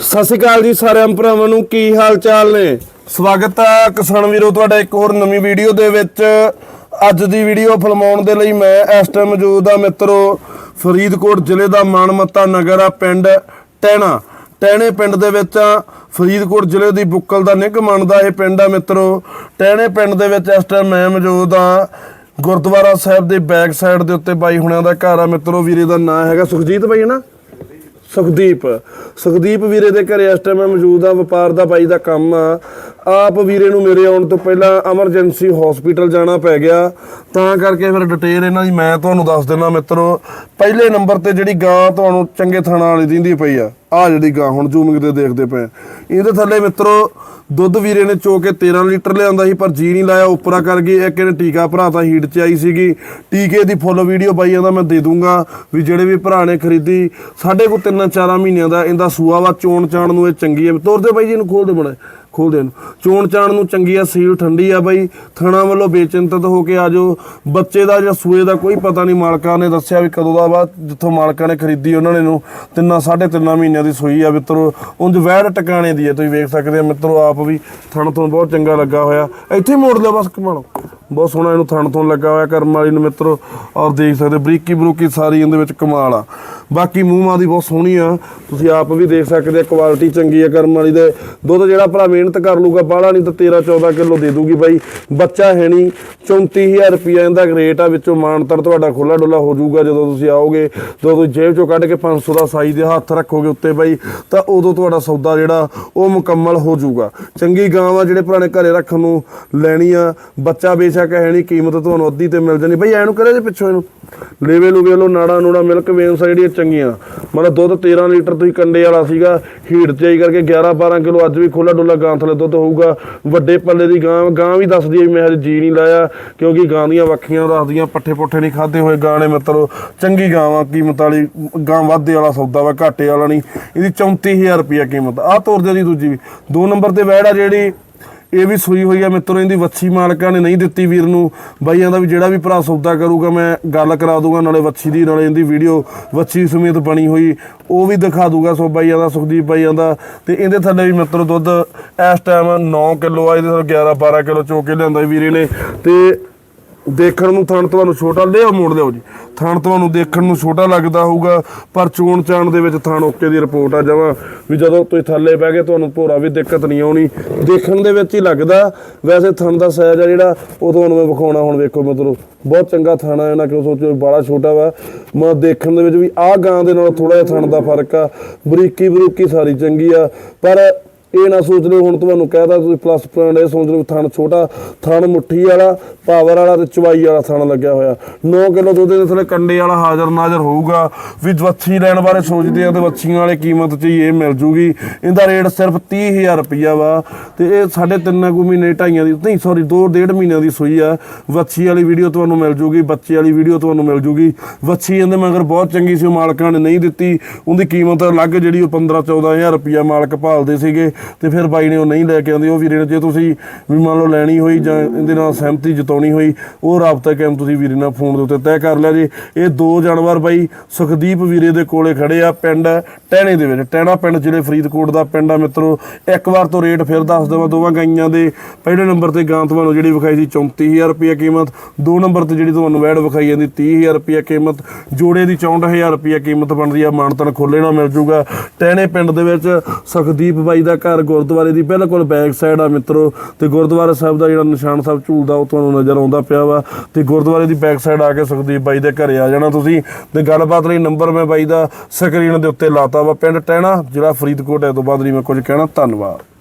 ਸਤਿ ਸ਼੍ਰੀ ਅਕਾਲ ਜੀ ਸਾਰਿਆਂ ਭਰਾਵਾਂ ਨੂੰ, ਕੀ ਹਾਲ ਚਾਲ ਨੇ? ਸਵਾਗਤ ਹੈ ਕਿਸਾਨ ਵੀਰੋ, ਤੁਹਾਡਾ ਇੱਕ ਹੋਰ ਨਵੀਂ ਵੀਡੀਓ ਦੇ ਵਿੱਚ। ਅੱਜ ਦੀ ਵੀਡੀਓ ਫਿਲਮਾਉਣ ਦੇ ਲਈ ਮੈਂ ਇਸ ਟਾਈਮ ਮੌਜੂਦ ਆ ਮਿੱਤਰੋ, ਫਰੀਦਕੋਟ ਜ਼ਿਲ੍ਹੇ ਦਾ ਮਾਨਮੱਤਾ ਨਗਰ ਆ, ਪਿੰਡ ਟਹਿਣਾ ਟਹਿਣੇ ਪਿੰਡ ਦੇ ਵਿੱਚ ਆ, ਫਰੀਦਕੋਟ ਜ਼ਿਲ੍ਹੇ ਦੀ ਬੁੱਕਲ ਦਾ ਨਿੱਘ ਮੰਨਦਾ ਇਹ ਪਿੰਡ ਆ ਮਿੱਤਰੋ। ਟਹਿਣੇ ਪਿੰਡ ਦੇ ਵਿੱਚ ਇਸ ਟਾਈਮ ਮੈਂ ਮੌਜੂਦ ਆ। ਗੁਰਦੁਆਰਾ ਸਾਹਿਬ ਦੇ ਬੈਕ ਸਾਈਡ ਦੇ ਉੱਤੇ ਬਾਈ ਹੁਣਿਆਂ ਦਾ ਘਰ ਆ ਮਿੱਤਰੋ, ਵੀਰੇ ਦਾ ਨਾਂ ਹੈਗਾ ਸੁਖਜੀਤ ਬਾਈ, ਹੈ ਨਾ? ਸੁਖਦੀਪ। ਸੁਖਦੀਪ ਵੀਰੇ ਦੇ ਘਰੇ ਇਸ ਟਾਈਮ ਮੈਂ ਮੌਜੂਦ ਆ ਵਪਾਰ ਦਾ ਬਾਈ ਦਾ ਕੰਮ ਆ। ਆਪ ਵੀਰੇ ਨੂੰ ਮੇਰੇ ਆਉਣ ਤੋਂ ਪਹਿਲਾਂ ਐਮਰਜੈਂਸੀ ਹਸਪੀਟਲ ਜਾਣਾ ਪੈ ਗਿਆ। ਤਾਂ ਕਰਕੇ ਫਿਰ ਡਿਟੇਲ ਇਹਨਾਂ ਦੀ ਮੈਂ ਤੁਹਾਨੂੰ ਦੱਸ ਦਿੰਦਾ ਮਿੱਤਰੋ। ਪਹਿਲੇ ਨੰਬਰ ਤੇ ਜਿਹੜੀ ਗਾਂ ਤੁਹਾਨੂੰ ਚੰਗੇ ਥਾਣਾ ਵਾਲੀ ਦਿੰਦੀ ਪਈ ਆ ਆ ਜਿਹੜੀ ਗਾਂ ਹੁਣ ਜ਼ੂਮਿੰਗ ਤੇ ਦੇਖਦੇ ਪਏ ਇਹਦੇ ਥੱਲੇ ਮਿੱਤਰੋ, ਦੁੱਧ ਵੀਰੇ ਨੇ ਚੋ ਕੇ 13 ਲੀਟਰ ਲਿਆਂਦਾ ਸੀ, ਪਰ ਜੀ ਨਹੀਂ ਲਾਇਆ, ਉੱਪਰਾ ਕਰ ਗਈ। ਇੱਕ ਇਹਨੇ ਟੀਕਾ ਭਰਾਤਾ ਹੀਟ 'ਚ ਆਈ ਸੀਗੀ। ਟੀਕੇ ਦੀ ਫੁੱਲ ਵੀਡੀਓ ਬਾਈ ਇਹਦਾ ਮੈਂ ਦੇ ਦੂੰਗਾ ਵੀ ਜਿਹੜੇ ਵੀ ਭਰਾ ਨੇ ਖਰੀਦੀ, ਸਾਡੇ ਕੋਲ ਤਿੰਨ ਚਾਰਾਂ ਮਹੀਨਿਆਂ ਦਾ ਇਹਦਾ ਸੂਆ ਵਾ ਚੋਣ ਚਾਣ ਨੂੰ ਇਹ ਚੰਗੀ ਹੈ ਤੋਰਦੇ ਬਾਈ ਜੀ ਇਹਨੂੰ ਖੋਲ ਦੇ ਬਣਾ ਖੋਲਦੇ ਦੇ ਚੋਣ ਚਾਣ ਨੂੰ ਚੰਗੀ ਆ ਸੀਲ ਠੰਡੀ ਆ ਬਾਈ। ਥਣਾ ਵੱਲੋਂ ਬੇਚਿੰਤਤ ਹੋ ਕੇ ਆਜੋ। ਬੱਚੇ ਦਾ ਜਾਂ ਸੂਏ ਦਾ ਕੋਈ ਪਤਾ ਨਹੀਂ। ਮਾਲਕਾਂ ਨੇ ਦੱਸਿਆ ਵੀ ਕਦੋਂ ਦਾ ਵਾ, ਜਿੱਥੋਂ ਮਾਲਕਾਂ ਨੇ ਖਰੀਦੀ ਉਹਨਾਂ ਨੇ ਨੂੰ। ਤਿੰਨਾਂ, ਸਾਢੇ ਤਿੰਨਾਂ ਮਹੀਨਿਆਂ ਦੀ ਸੂਈ ਆ ਮਿੱਤਰੋ। ਉਂਝ ਵੈੜ ਟਿਕਾਣੇ ਦੀ ਹੈ ਤੁਸੀਂ ਵੇਖ ਸਕਦੇ ਆ ਮਿੱਤਰੋ ਆਪ ਵੀ। ਥਣ ਤੋਂ ਬਹੁਤ ਚੰਗਾ ਲੱਗਾ ਹੋਇਆ। ਇੱਥੇ ਮੋੜ ਲਓ, ਬਸ ਕਮਾਲੋ। ਬਹੁਤ ਸੋਹਣਾ ਇਹਨੂੰ ਥਣ ਤੋਂ ਲੱਗਾ ਹੋਇਆ ਕਰਮ ਵਾਲੀ ਨੂੰ ਮਿੱਤਰੋ ਔਰ ਦੇਖ ਸਕਦੇ ਬਰੀਕੀ ਬਰੂਕੀ ਸਾਰੀ ਇਹਦੇ ਵਿੱਚ ਕਮਾਲ ਆ। ਬਾਕੀ ਮੂੰਹਾਂ ਦੀ ਬਹੁਤ ਸੋਹਣੀ ਆ, ਤੁਸੀਂ ਆਪ ਵੀ ਦੇਖ ਸਕਦੇ ਆ ਕੁਆਲਿਟੀ ਚੰਗੀ ਆ ਕਰਮ ਵਾਲੀ ਦੇ। ਦੁੱਧ ਜਿਹੜਾ ਭਰਾ ਮਿਹਨਤ ਕਰ ਲੂਗਾ ਬਾਹਲਾ ਨਹੀਂ ਤਾਂ 13 14 ਕਿਲੋ ਦੇ ਦੂਗੀ ਬਾਈ। ਬੱਚਾ ਹੈ ਨਹੀਂ 34000 ਰੁਪਿਆ ਇਹਦਾ ਰੇਟ ਆ, ਵਿੱਚੋਂ ਮਾਨਤਰ ਤੁਹਾਡਾ ਖੁੱਲਾ ਡੁੱਲਾ ਹੋ ਜਾਊਗਾ ਜਦੋਂ ਤੁਸੀਂ ਆਓਗੇ। ਜਦੋਂ ਤੁਸੀਂ ਜੇਬ ਚੋਂ ਕੱਢ ਕੇ 500 ਦਾ ਸਾਈ ਦੇ ਹੱਥ ਰੱਖੋਗੇ ਉੱਤੇ ਬਾਈ, ਤਾਂ ਉਦੋਂ ਤੁਹਾਡਾ ਸੌਦਾ ਜਿਹੜਾ, ਉਹ ਮੁਕੰਮਲ ਹੋ ਜਾਊਗਾ। ਚੰਗੀ ਗਾਂ ਆ ਜਿਹੜੇ ਪੁਰਾਣੇ ਘਰੇ ਰੱਖਣ ਨੂੰ ਲੈਣੀ ਆ, ਬੱਚਾ ਬੇਸ਼ੱਕ ਹੈ ਨਹੀਂ, ਕੀਮਤ ਤੁਹਾਨੂੰ ਅੱਧੀ ਤੇ ਮਿਲ ਜਾਣੀ। ਬਾਈ ਐਨੂੰ ਕਰੇ ਜੇ ਪਿੱਛੋਂ ਇਹਨੂੰ। ਲੇਵੇ ਲੂਵੇ ਲੋ, ਨਾੜਾ ਨੂੜਾ, ਮਿਲਕ ਵੇਨਸ ਜਿਹੜੀਆਂ ਚੰਗੀਆਂ। ਮਤਲਬ ਦੁੱਧ 13 ਲੀਟਰ ਤੁਸੀਂ ਕੰਡੇ ਵਾਲਾ ਸੀਗਾ, ਹੀਟ ਚਾਈ ਕਰਕੇ 11 12 ਕਿਲੋ ਅੱਜ ਵੀ ਖੋਲਾ ਡੁੱਲਾ ਗਾਂ ਥਲੇ ਦੁੱਧ ਹੋਊਗਾ। ਵੱਡੇ ਪੱਲੇ ਦੀ ਗਾਂ ਗਾਂ ਵੀ ਦੱਸਦੀ ਹੈ ਮੈਂ ਹਜੇ ਜੀ ਨਹੀਂ ਲਾਇਆ, ਕਿਉਂਕਿ ਗਾਂ ਦੀਆਂ ਵੱਖੀਆਂ ਦੱਸਦੀਆਂ ਪੱਠੇ ਪੁੱਠੇ ਨਹੀਂ ਖਾਦੇ ਹੋਏ ਗਾਂ ਨੇ ਮਿੱਤਰੋ ਚੰਗੀ ਗਾਂ ਵਾ, ਕੀਮਤ ਵਾਲੀ, ਗਾਂ ਵਾਧੇ ਵਾਲਾ ਸੌਦਾ ਵਾ, ਘਾਟੇ ਵਾਲਾ ਨਹੀਂ। ਇਹਦੀ 34000 ਰੁਪਿਆ ਕੀਮਤ। ਆ ਤੋਰਦੇ ਦੀ ਦੂਜੀ ਵੀ। ਦੋ ਨੰਬਰ ਤੇ ਵੈੜ ਆ ਜਿਹੜੀ ਇਹ ਵੀ ਸੂਈ ਹੋਈ ਆ ਮਿੱਤਰੋ, ਇਹਦੀ ਵੱਛੀ ਮਾਲਕਾਂ ਨੇ ਨਹੀਂ ਦਿੱਤੀ ਵੀਰ ਨੂੰ। ਬਾਈਆਂ ਦਾ ਵੀ ਜਿਹੜਾ ਵੀ ਭਰਾ ਸੌਦਾ ਕਰੂਗਾ, ਮੈਂ ਗੱਲ ਕਰਾ ਦੂੰਗਾ, ਨਾਲੇ ਵੱਛੀ ਦੀ, ਨਾਲੇ ਇਹਦੀ ਵੀਡੀਓ ਵੱਛੀ ਸਮੇਤ ਬਣੀ ਹੋਈ, ਉਹ ਵੀ ਦਿਖਾ ਦੂੰਗਾ ਸੋ ਬਾਈਆਂ ਦਾ, ਸੁਖਦੀਪ ਬਾਈਆਂ ਦਾ। ਤੇ ਇਹਦੇ ਥੱਲੇ ਵੀ ਮਿੱਤਰੋ ਦੁੱਧ, ਇਸ ਟਾਈਮ 9 ਕਿਲੋ ਆ, ਇਹਦੇ ਥੱਲੇ 11 12 ਕਿਲੋ ਚੋ ਕੇ ਲਿਆਂਦਾ ਵੀਰੇ ਨੇ। ਤੇ ਦੇਖਣ ਨੂੰ ਥਣ ਤੁਹਾਨੂੰ ਛੋਟਾ ਲਿਓ ਮੋੜ ਲਿਓ ਜੀ। ਥਣ ਤੁਹਾਨੂੰ ਦੇਖਣ ਨੂੰ ਛੋਟਾ ਲੱਗਦਾ ਹੋਊਗਾ, ਪਰ ਚੋਣ ਚਾਣ ਦੇ ਵਿੱਚ ਥਣ ਓਕੇ ਦੀ ਰਿਪੋਰਟ ਆ ਜਾਵਾਂ। ਵੀ ਜਦੋਂ ਤੁਸੀਂ ਥੱਲੇ ਬਹਿ ਗਏ, ਤੁਹਾਨੂੰ ਭੋਰਾ ਵੀ ਦਿੱਕਤ ਨਹੀਂ ਆਉਣੀ। ਦੇਖਣ ਦੇ ਵਿੱਚ ਹੀ ਲੱਗਦਾ, ਵੈਸੇ ਥਣ ਦਾ ਸਾਈਜ਼ ਆ ਜਿਹੜਾ, ਉਹ ਤੁਹਾਨੂੰ ਮੈਂ ਵਿਖਾਉਣਾ ਹੁਣ ਵੇਖੋ ਮਤਲਬ ਬਹੁਤ ਚੰਗਾ ਥਣ ਆ, ਇਹਨਾਂ ਕਿਉਂ ਸੋਚੋ ਬੜਾ ਛੋਟਾ ਵਾ। ਮੈਂ ਦੇਖਣ ਦੇ ਵਿੱਚ ਵੀ ਆਹ ਗਾਂ ਦੇ ਨਾਲ ਥੋੜਾ ਜਿਹਾ ਥਣ ਦਾ ਫ਼ਰਕ ਆ। ਬਰੀਕੀ ਬਰੂਕੀ ਸਾਰੀ ਚੰਗੀ ਆ, ਪਰ ਇਹ ਨਾ ਸੋਚ ਲਿਓ ਹੁਣ ਤੁਹਾਨੂੰ ਕਹਿਦਾ ਤੁਸੀਂ ਪਲੱਸ ਪੁਆਇੰਟ ਇਹ ਸੋਚ ਲਿਓ ਥਣ ਛੋਟਾ, ਥਣ ਮੁੱਠੀ ਵਾਲਾ ਪਾਵਰ ਵਾਲਾ ਤੇ ਚਵਾਈ ਵਾਲਾ ਥਣ ਲੱਗਿਆ ਹੋਇਆ। 9 ਕਿਲੋ ਦੁੱਧ ਦੇ ਥੱਲੇ ਕੰਡੇ ਵਾਲਾ ਹਾਜ਼ਰ ਨਾਜ਼ਰ ਹੋਊਗਾ। ਵੀ ਵੱਛੀ ਲੈਣ ਬਾਰੇ ਸੋਚਦੇ ਆ ਤੇ ਵੱਛੀਆਂ ਵਾਲੇ ਕੀਮਤ 'ਚ ਹੀ ਇਹ ਮਿਲ ਜੂਗੀ। ਇਹਦਾ ਰੇਟ ਸਿਰਫ 30000 ਰੁਪਈਆ ਵਾ। ਤੇ ਇਹ ਸਾਢੇ ਤਿੰਨ ਕੁ ਮਹੀਨੇ, ਢਾਈਆਂ ਦੀ, ਨਹੀਂ ਸੌਰੀ 2 ਡੇਢ ਮਹੀਨਿਆਂ ਦੀ ਸੂਈ ਆ। ਵੱਛੀ ਵਾਲੀ ਵੀਡੀਓ ਤੁਹਾਨੂੰ ਮਿਲ ਜੂਗੀ, ਬੱਚੇ ਵਾਲੀ ਵੀਡੀਓ ਤੁਹਾਨੂੰ ਮਿਲ ਜੂਗੀ। ਵੱਛੀ ਇਹਦੇ ਮਗਰ ਬਹੁਤ ਚੰਗੀ ਸੀ, ਉਹ ਮਾਲਕਾਂ ਨੇ ਨਹੀਂ ਦਿੱਤੀ। ਉਹਦੀ ਕੀਮਤ ਅਲੱਗ ਜਿਹੜੀ ਉਹ 15 14000 ਰੁਪਈਆ ਮਾਲਕ ਭਾਲਦੇ ਸੀਗੇ। ਤੇ ਫਿਰ ਬਾਈ ਨੇ ਉਹ ਨਹੀਂ ਲੈ ਕੇ ਆਉਂਦੇ, ਉਹ ਵੀਰੇ ਨੇ ਜੇ ਤੁਸੀਂ ਵੀ ਮੰਨ ਲਓ ਲੈਣੀ ਹੋਈ ਜਾਂ ਇਹਦੇ ਨਾਲ ਸਹਿਮਤੀ ਜਤਾਉਣੀ ਹੋਈ, ਉਹ ਰਾਬਤਾ ਕਾਇਮ ਤੁਸੀਂ ਵੀਰੇ ਨਾਲ ਫੋਨ ਦੇ ਉੱਤੇ ਤੈਅ ਕਰ ਲਿਆ ਜੀ। ਇਹ ਦੋ ਜਾਨਵਰ ਬਾਈ, ਸੁਖਦੀਪ ਵੀਰੇ ਦੇ ਕੋਲੇ ਖੜੇ ਆ, ਪਿੰਡ ਟਹਿਣੇ ਦੇ ਵਿੱਚ। ਟਹਿਣਾ ਪਿੰਡ ਜਿਹੜੇ ਫਰੀਦਕੋਟ ਦਾ ਪਿੰਡ ਆ ਮਿੱਤਰੋ। ਇੱਕ ਵਾਰ ਤੋਂ ਰੇਟ ਫਿਰ ਦੱਸ ਦੇਵਾਂ, ਦੋਵਾਂ ਗਾਈਆਂ ਦੇ ਪਹਿਲੇ ਨੰਬਰ ਤੇ ਗਾਂ ਤੁਹਾਨੂੰ ਜਿਹੜੀ ਵਿਖਾਈ ਸੀ 34000 ਰੁਪਏ ਕੀਮਤ, ਦੋ ਨੰਬਰ ਤੇ ਜਿਹੜੀ ਤੁਹਾਨੂੰ ਵੈੜ ਵਿਖਾਈ ਜਾਂਦੀ 30000 ਰੁਪਏ ਕੀਮਤ, ਜੋੜੇ ਦੀ 64000 ਰੁਪਏ ਕੀਮਤ ਬਣਦੀ ਆ, ਮਾਨਤਨ ਖੋਲੇ ਨਾਲ ਮਿਲ ਜੂਗਾ। ਟਹਿਣੇ ਪਿੰਡ ਦੇ ਵਿੱਚ ਸੁਖਦੀਪ ਬਾਈ ਦਾ ਘਰ ਗੁਰਦੁਆਰੇ ਦੀ ਬਿਲਕੁਲ ਬੈਕ ਸਾਈਡ ਆ ਮਿੱਤਰੋ। ਤੇ ਗੁਰਦੁਆਰਾ ਸਾਹਿਬ ਦਾ ਜਿਹੜਾ ਨਿਸ਼ਾਨ ਸਾਹਿਬ ਝੂਲਦਾ, ਉਹ ਤੁਹਾਨੂੰ ਨਜ਼ਰ ਆਉਂਦਾ ਪਿਆ ਵਾ। ਤੇ ਗੁਰਦੁਆਰੇ ਦੀ ਬੈਕ ਸਾਈਡ ਆ ਕੇ ਸੁਖਦੀਪ ਬਾਈ ਦੇ ਘਰੇ ਆ ਜਾਣਾ ਤੁਸੀਂ। ਤੇ ਗੱਲਬਾਤ ਲਈ ਨੰਬਰ ਮੈਂ ਬਾਈ ਦਾ ਸਕਰੀਨ ਦੇ ਉੱਤੇ ਲਾਤਾ ਵਾ ਪਿੰਡ ਟਹਿਣਾ ਜਿਹੜਾ ਫਰੀਦਕੋਟ। ਹੈ ਤੋਂ ਬਾਅਦ ਨਹੀਂ ਮੈਂ ਕੁਝ ਕਹਿਣਾ, ਧੰਨਵਾਦ।